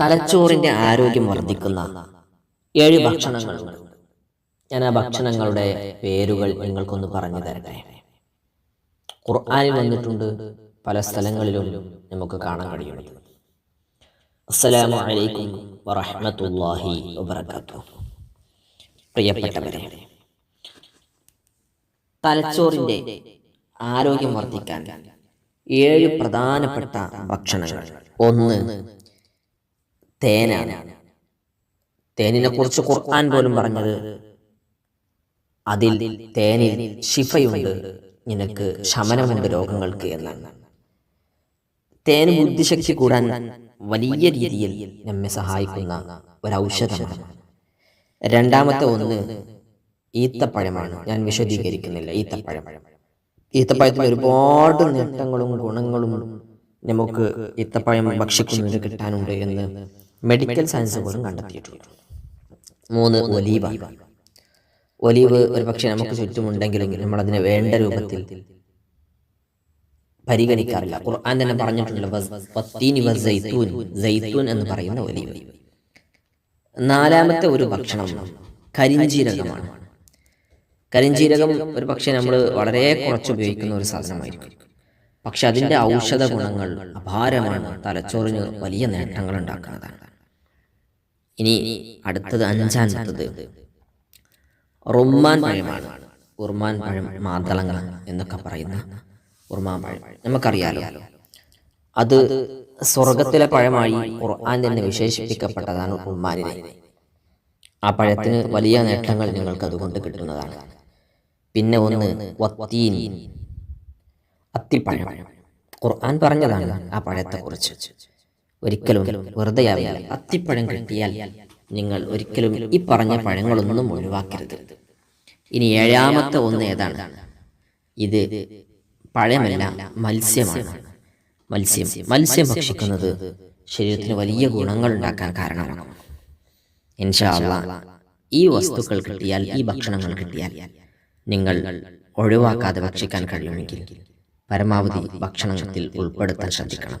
തലച്ചോറിന്റെ ആരോഗ്യം വർദ്ധിക്കുന്ന ഏഴ് ഭക്ഷണങ്ങൾ ഞാൻ ആ ഭക്ഷണങ്ങളുടെ പേരുകൾ നിങ്ങൾക്കൊന്ന് പറഞ്ഞു തരട്ടെ? ഖുർആാനിൽ വന്നിട്ടുണ്ട് പല സ്ഥലങ്ങളിലും നമുക്ക് കാണാൻ കഴിയുന്നത്. അസ്സലാമു അലൈക്കും വറഹ്മത്തുള്ളാഹി വബറകാതുഹു. പ്രിയപ്പെട്ടവരെ തലച്ചോറിന്റെ ആരോഗ്യം വർദ്ധിക്കാൻ ഏഴ് പ്രധാനപ്പെട്ട ഭക്ഷണങ്ങൾ. ഒന്ന് തേനാണ്. തേനിനെ കുറിച്ച് ഖുർആൻ പോലും പറഞ്ഞത് അതിൽ തേനിൽ ശിഫയുണ്ട്. നിനക്ക് ശമനമുണ്ട് രോഗങ്ങൾക്ക് എന്നാണ്. തേൻ ബുദ്ധിശക്തി കൂടാൻ വലിയ രീതിയിൽ നമ്മെ സഹായിക്കുന്ന ഒരു ഔഷധമാണ് രണ്ടാമത്തെ ഒന്ന് ഈത്തപ്പഴമാണ്. ഞാൻ വിശദീകരിക്കുന്നില്ല. ഈത്തപ്പഴം. ഈത്തപ്പഴത്തിൽ ഒരുപാട് നേട്ടങ്ങളും ഗുണങ്ങളും നമുക്ക് ഈത്തപ്പഴം ഭക്ഷിക്കുന്നതിന് കിട്ടാനുണ്ട് എന്ന് മെഡിക്കൽ സയൻസ് പോലും കണ്ടെത്തിയിട്ടുണ്ട്. മൂന്ന് ഒലീവ. ഒലീവ് ഒരു പക്ഷേ നമുക്ക് ചുറ്റുമുണ്ടെങ്കിലും നമ്മൾ അതിനെ വേണ്ട രൂപത്തിൽ പരിഗണിക്കാറില്ല. ഖുർആൻ തന്നെ സൈത്തൂൻ എന്ന് പറയുന്ന ഒലീവ്. നാലാമത്തെ ഒരു ഭക്ഷണം കരിഞ്ജീരകമാണ് കരിഞ്ജീരകം ഒരു പക്ഷേ നമ്മൾ വളരെ കുറച്ച് ഉപയോഗിക്കുന്ന ഒരു സാധനമായിരിക്കും. പക്ഷെ അതിന്റെ ഔഷധ ഗുണങ്ങൾ അപാരമാണ്. തലച്ചോറിന് വലിയ നേട്ടങ്ങൾ ഉണ്ടാക്കുന്നതാണ്. ഇനി അടുത്തത് അഞ്ചാമത്തത് റുമ്മാൻ പഴമാണ്. ഉർമാൻ പഴം മാതളങ്ങൾ എന്നൊക്കെ പറയുന്ന ഉർമാൻ പഴം. നമുക്കറിയാലോ അത് സ്വർഗത്തിലെ പഴമായി ഖുർആൻ തന്നെ വിശേഷിപ്പിക്കപ്പെട്ടതാണ് ഉമ്മാനിനെ ആ പഴത്തിന് വലിയ നേട്ടങ്ങൾ നിങ്ങൾക്ക് അതുകൊണ്ട് കിട്ടുന്നതാണ്. പിന്നെ ഒന്ന് വത്തീൻ അത്തിപ്പഴം. ഖുർആൻ പറഞ്ഞതാണ് ആ പഴത്തെക്കുറിച്ച്. ഒരിക്കലും വെറുതെയാവില്ല. അത്തിപ്പഴം കിട്ടിയാൽ നിങ്ങൾ ഒരിക്കലും ഈ പറഞ്ഞ പഴങ്ങളൊന്നും ഒഴിവാക്കരുത്. ഇനി ഏഴാമത്തെ ഒന്ന് ഏതാണ്? ഇത് പഴമല്ല മത്സ്യമാണ്. മത്സ്യം. മത്സ്യം ഭക്ഷിക്കുന്നത് ശരീരത്തിന് വലിയ ഗുണങ്ങൾ ഉണ്ടാക്കാൻ കാരണമാണ്. ഇൻഷാ അള്ളാ ഈ വസ്തുക്കൾ കിട്ടിയാൽ ഈ ഭക്ഷണങ്ങൾ കിട്ടിയാൽ നിങ്ങൾ ഒഴിവാക്കാതെ ഭക്ഷിക്കാൻ കഴിയുമെങ്കിൽ പരമാവധി ഭക്ഷണത്തിൽ ഉൾപ്പെടുത്താൻ ശ്രദ്ധിക്കണം.